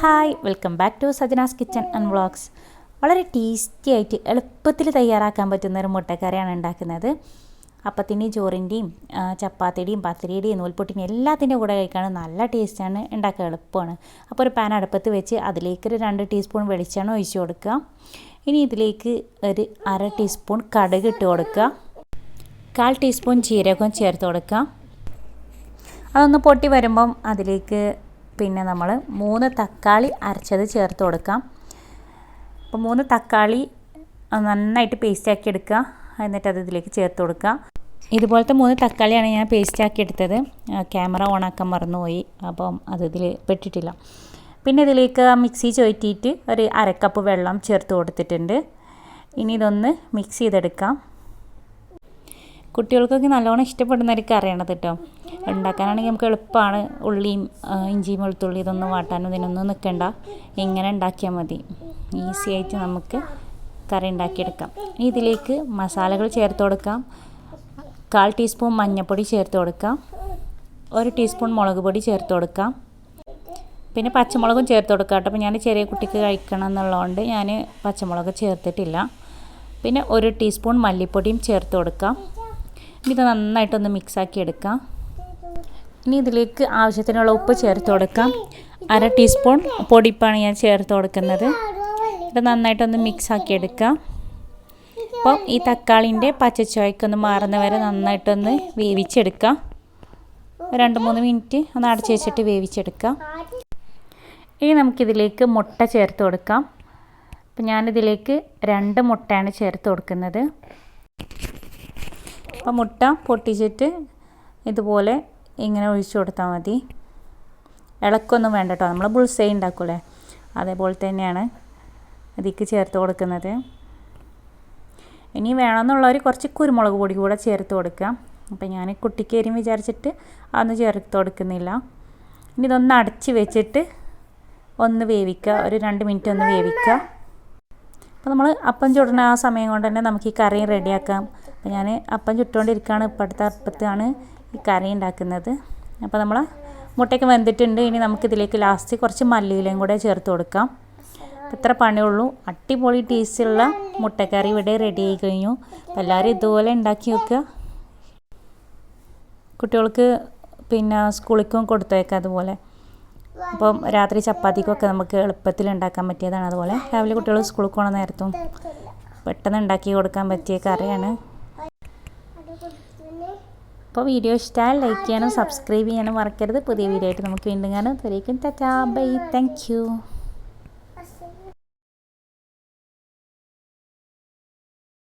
Hi welcome back to Sajana's kitchen and vlogs. വളരെ tasty ആയിട്ട് എളുപ്പത്തിൽ തയ്യാറാക്കാൻ പറ്റുന്ന ഒരു മുട്ടക്കറിയാണ് ഉണ്ടാക്കുന്നത്. അപ്പത്തിന്റെയും ചോറിന്റെയും ചപ്പാത്തിയുടെയും പത്തിരിയുടെയും നൂൽപ്പൊട്ടിന്റെയും എല്ലാത്തിന്റെ കൂടെ കഴിക്കാൻ നല്ല ടേസ്റ്റാണ് ഉണ്ടാക്കാൻ എളുപ്പമാണ്. അപ്പോൾ ഒരു പാൻ അടുപ്പത്ത് വെച്ച് അതിലേക്ക് ഒരു രണ്ട് ടീസ്പൂൺ വെളിച്ചെണ്ണ ഒഴിച്ചു കൊടുക്കുക. ഇനി ഇതിലേക്ക് ഒരു അര ടീസ്പൂൺ കടുക് ഇട്ട് കൊടുക്കുക. കാൽ ടീസ്പൂൺ ജീരകം ചേർത്ത് കൊടുക്കുക. അതൊന്ന് പൊട്ടി വരുമ്പം അതിലേക്ക് പിന്നെ നമ്മൾ മൂന്ന് തക്കാളി അരച്ചത് ചേർത്ത് കൊടുക്കാം. അപ്പോൾ മൂന്ന് തക്കാളി നന്നായിട്ട് പേസ്റ്റാക്കി എടുക്കുക. എന്നിട്ട് അത് ഇതിലേക്ക് ചേർത്ത് കൊടുക്കുക. ഇതുപോലത്തെ മൂന്ന് തക്കാളിയാണ് ഞാൻ പേസ്റ്റാക്കി എടുത്തത്. ക്യാമറ ഓണാക്കാൻ മറന്നുപോയി. അപ്പം അത് ഇതിൽ പെട്ടിട്ടില്ല. പിന്നെ ഇതിലേക്ക് മിക്സി ചോറ്റിയിട്ട് ഒരു അരക്കപ്പ് വെള്ളം ചേർത്ത് കൊടുത്തിട്ടുണ്ട്. ഇനി ഇതൊന്ന് മിക്സ് ചെയ്തെടുക്കാം. കുട്ടികൾക്കൊക്കെ നല്ലോണം ഇഷ്ടപ്പെടുന്ന ഒരു കറിയാണ് കേട്ടോ ഉണ്ടാക്കാനാണെങ്കിൽ നമുക്ക് എളുപ്പമാണ് ഉള്ളിയും ഇഞ്ചിയും വെളുത്തുള്ളി ഇതൊന്നും വാട്ടാനും ഇതിനൊന്നും നിൽക്കണ്ട ഇങ്ങനെ ഉണ്ടാക്കിയാൽ മതി. ഈസി ആയിട്ട് നമുക്ക് കറി ഉണ്ടാക്കിയെടുക്കാം. ഇനി ഇതിലേക്ക് മസാലകൾ ചേർത്ത് കൊടുക്കാം. കാൽ ടീസ്പൂൺ മഞ്ഞൾപ്പൊടി ചേർത്ത് കൊടുക്കാം. ഒരു ടീസ്പൂൺ മുളക് പൊടി ചേർത്ത് കൊടുക്കാം. പിന്നെ പച്ചമുളകും ചേർത്ത് കൊടുക്കാം കേട്ടോ. അപ്പോൾ ഞാൻ ചെറിയ കുട്ടിക്ക് കഴിക്കണം എന്നുള്ളതുകൊണ്ട് ഞാൻ പച്ചമുളക് ചേർത്തിട്ടില്ല. പിന്നെ ഒരു ടീസ്പൂൺ മല്ലിപ്പൊടിയും ചേർത്ത് കൊടുക്കാം. ഇത് നന്നായിട്ടൊന്ന് മിക്സാക്കി എടുക്കാം. ഇനി ഇതിലേക്ക് ആവശ്യത്തിനുള്ള ഉപ്പ് ചേർത്ത് കൊടുക്കാം. അര ടീസ്പൂൺ പൊടിപ്പാണ് ഞാൻ ചേർത്ത് കൊടുക്കുന്നത്. ഇത് നന്നായിട്ടൊന്ന് മിക്സാക്കി എടുക്കാം. അപ്പം ഈ തക്കാളിന്റെ പച്ചച്ചുവയ്ക്കൊന്ന് മാറുന്ന വരെ നന്നായിട്ടൊന്ന് വേവിച്ചെടുക്കാം. രണ്ട് മൂന്ന് മിനിറ്റ് ഒന്ന് അടച്ച് വെച്ചിട്ട് വേവിച്ചെടുക്കാം. ഇനി നമുക്കിതിലേക്ക് മുട്ട ചേർത്ത് കൊടുക്കാം. അപ്പം ഞാനിതിലേക്ക് രണ്ട് മുട്ടയാണ് ചേർത്ത് കൊടുക്കുന്നത്. അപ്പോൾ മുട്ട പൊട്ടിച്ചിട്ട് ഇതുപോലെ ഇങ്ങനെ ഒഴിച്ചു കൊടുത്താൽ മതി. ഇളക്കൊന്നും വേണ്ട കേട്ടോ. നമ്മൾ ബുൾസൈ ഉണ്ടാക്കൂലേ? അതേപോലെ തന്നെയാണ് ഇതിക്ക് ചേർത്ത് കൊടുക്കുന്നത്. ഇനി വേണമെന്നുള്ളവർ കുറച്ച് കുരുമുളക് പൊടി കൂടെ ചേർത്ത് കൊടുക്കാം അപ്പോൾ ഞാൻ കുട്ടിക്ക് എരിയും വിചാരിച്ചിട്ട് അതൊന്നും ചേർത്ത് കൊടുക്കുന്നില്ല. ഇനി ഇതൊന്ന് അടച്ച് വെച്ചിട്ട് ഒന്ന് വേവിക്കുക. ഒരു രണ്ട് മിനിറ്റ് ഒന്ന് വേവിക്കുക. അപ്പോൾ നമ്മൾ അപ്പം ചുടുന്ന ആ സമയം കൊണ്ട് തന്നെ നമുക്ക് ഈ കറി റെഡിയാക്കാം അപ്പോൾ ഞാൻ അപ്പം ചുട്ടുകൊണ്ടിരിക്കുകയാണ്. ഇപ്പോഴത്തെ അപ്പത്താണ് ഈ കറി ഉണ്ടാക്കുന്നത്. അപ്പോൾ നമ്മൾ മുട്ടയൊക്കെ വെന്തിട്ടുണ്ട്. ഇനി നമുക്കിതിലേക്ക് ലാസ്റ്റ് കുറച്ച് മല്ലിയിലയും കൂടെ ചേർത്ത് കൊടുക്കാം. ഇത്ര പണിയുള്ളൂ. അടിപൊളി ടേസ്റ്റുള്ള മുട്ടക്കറി ഇവിടെ റെഡി ആയി കഴിഞ്ഞു. എല്ലാവരും ഇതുപോലെ ഉണ്ടാക്കി വെക്കുക കുട്ടികൾക്ക് പിന്നെ സ്കൂളിലേക്കും കൊടുത്തേക്കാം അതുപോലെ. അപ്പം രാത്രി ചപ്പാത്തിക്കൊക്കെ നമുക്ക് എളുപ്പത്തിൽ ഉണ്ടാക്കാൻ പറ്റിയതാണ് അതുപോലെ. രാവിലെ കുട്ടികൾ സ്കൂളിൽ പോകണ നേരത്തും പെട്ടെന്ന് ഉണ്ടാക്കി കൊടുക്കാൻ പറ്റിയ കറിയാണ്. അപ്പോൾ വീഡിയോ ഇഷ്ടമായാൽ ലൈക്ക് ചെയ്യാനും സബ്സ്ക്രൈബ് ചെയ്യാനും മറക്കരുത്. പുതിയ വീഡിയോ ആയിട്ട് നമുക്ക് വീണ്ടും കാണാം. തരേക്കും ടാറ്റാ. ബൈ. താങ്ക്